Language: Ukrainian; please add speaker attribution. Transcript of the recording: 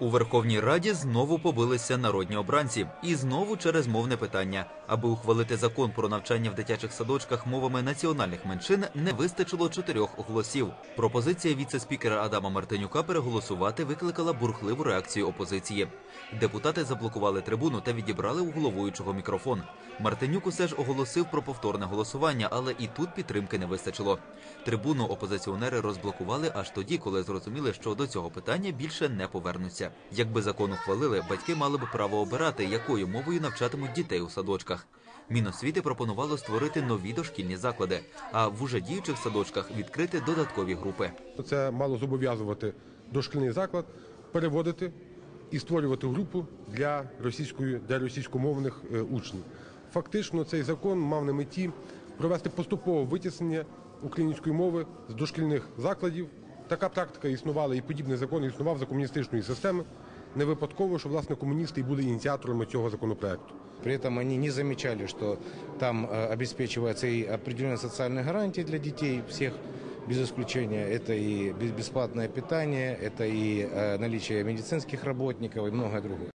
Speaker 1: У Верховній Раді знову побилися народні обранці, і знову через мовне питання. Аби ухвалити закон про навчання в дитячих садочках мовами національних меншин, не вистачило чотирьох голосів. Пропозиція віце-спікера Адама Мартинюка переголосувати викликала бурхливу реакцію опозиції. Депутати заблокували трибуну та відібрали у головуючого мікрофон. Мартинюк усе ж оголосив про повторне голосування, але і тут підтримки не вистачило. Трибуну опозиціонери розблокували аж тоді, коли зрозуміли, що до цього питання більше не повернуться. Якби закон ухвалили, батьки мали б право обирати, якою мовою навчатимуть дітей у садочках. Міносвіти пропонувало створити нові дошкільні заклади, а в уже діючих садочках відкрити додаткові групи.
Speaker 2: Це мало зобов'язувати дошкільний заклад переводити і створювати групу для російської для російськомовних е, учнів. Фактично, цей закон мав на меті провести поступове витіснення української мови з дошкільних закладів. Така практика існувала і подібний закон існував за комуністичної системи. Не випадково, що власне комуністи і були ініціаторами цього законопроекту.
Speaker 3: При этом они не замечали, что там э, обеспечивается и определенные социальные гарантии для детей всех, без исключения. Это и бес- бесплатное питание, это и э, наличие медицинских работников и многое другое.